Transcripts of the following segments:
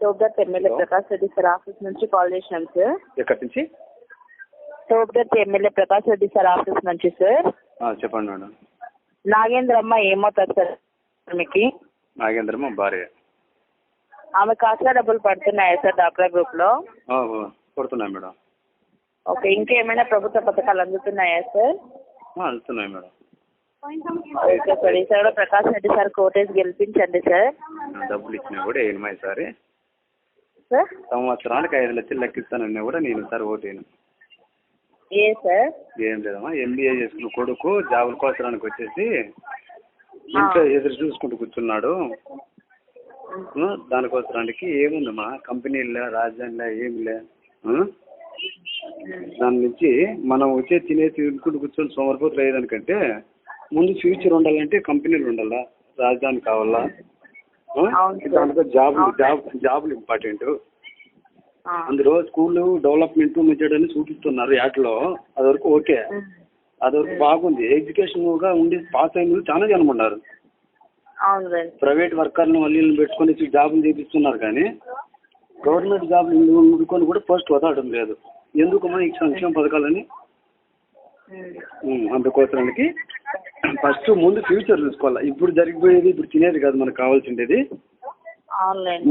Topudurthi MLA. Prakash Reddy sir office నుంచి call చేసినాం sir. ఎక్కడి నుంచి? Topudurthi MLA Prakash Reddy sir office నుంచి సార్. చెప్పండి మేడం. నాగేంద్రమ్మ ఏమవుతుంది సార్? మీకు? నాగేంద్రమ్మ భార్య. ఆమె కాస్త డబ్బులు పడుతున్నాయా సార్ డాక్టర్ గ్రూప్లో ఆ, ఓ, కొడుతున్నాయి మేడం. ఓకే ఇంకేమైనా ప్రభుత్వ పథకాలు అందుతున్నాయా సార్? ఆ, వెళ్తున్నాయి మేడం. ఓకే సార్ ఈసారి ప్రకాష్ రెడ్డి సార్ కోటేసి గెలిపించండి సార్. డబ్బులు ఇచ్చినా కూడా ఏమై సారి. సార్ సంవత్సరానికి ఐదు లక్షలు లెక్కిస్తానన్నా కూడా నేను సార్ ఓటేను ఏ సార్ ఏం లేదమ్మా ఎంబీఏ చేసుకున్న కొడుకు జాబుల కోసరానికి వచ్చేసి ఇంట్లో ఎదురు చూసుకుంటూ కూర్చున్నాడు దానికోసరానికి ఏముందమ్మా కంపెనీలే రాజధానిలే ఏమిలే ఆ? దాని నుంచి మనం వచ్చే తినేసి తినుకుంటూ కూర్చొని సోమరిపోతులు అయ్యేదానికంటే ముందు ఫ్యూచర్ ఉండాలంటే కంపెనీలు ఉండాలా రాజధాని కావాలా. దాంట్లో జాబులు జాబ్ జాబులు ఇంపార్టెంట్. అందులో స్కూల్ డెవలప్మెంట్ మెచ్చడని చూపిస్తున్నారు యాడ్లో. అది వరకు ఓకే. అది వరకు బాగుంది. ఎడ్యుకేషన్గా ఉండి పాస్ అయిన చాలా జనం ఉన్నారు. ప్రైవేట్ వర్కర్ని వాళ్ళు పెట్టుకొని జాబులు చేపిస్తున్నారు కానీ గవర్నమెంట్ జాబులు ఉండుకొని కూడా పోస్ట్ వదలడం లేదు. ఎందుకు మన ఈ సంక్షేమ పథకాలని అందుకోసానికి ఫస్ట్ ముందు ఫ్యూచర్ చూసుకోవాలి? ఇప్పుడు జరిగిపోయేది ఇప్పుడు తినేది కాదు మనకు కావాల్సిండేది.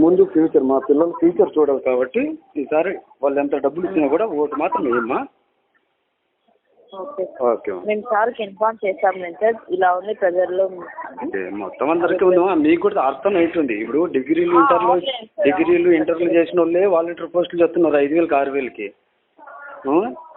ముందు ఫ్యూచర్ మా పిల్లలు ఫ్యూచర్ చూడాలి కాబట్టి ఈసారి వాళ్ళు ఎంత డబ్బులు ఇచ్చినా కూడా ఓటు మాత్రం వేయమ్మా. ఓకే. మేము సార్కి ఇన్ఫార్మ్ చేస్తాం నేను సార్. ఇలా ఉంది ప్రజల్లో అంటే మొత్తం అందరికీ ఉందమ్మా మీకు కూడా అర్థం అవుతుంది. ఇప్పుడు డిగ్రీలు ఇంటర్లు. డిగ్రీలు ఇంటర్లు చేసిన వాళ్ళే వాలంటీర్ పోస్టులు చేస్తున్నారు ఐదు వేలకి ఆరు వేలకి?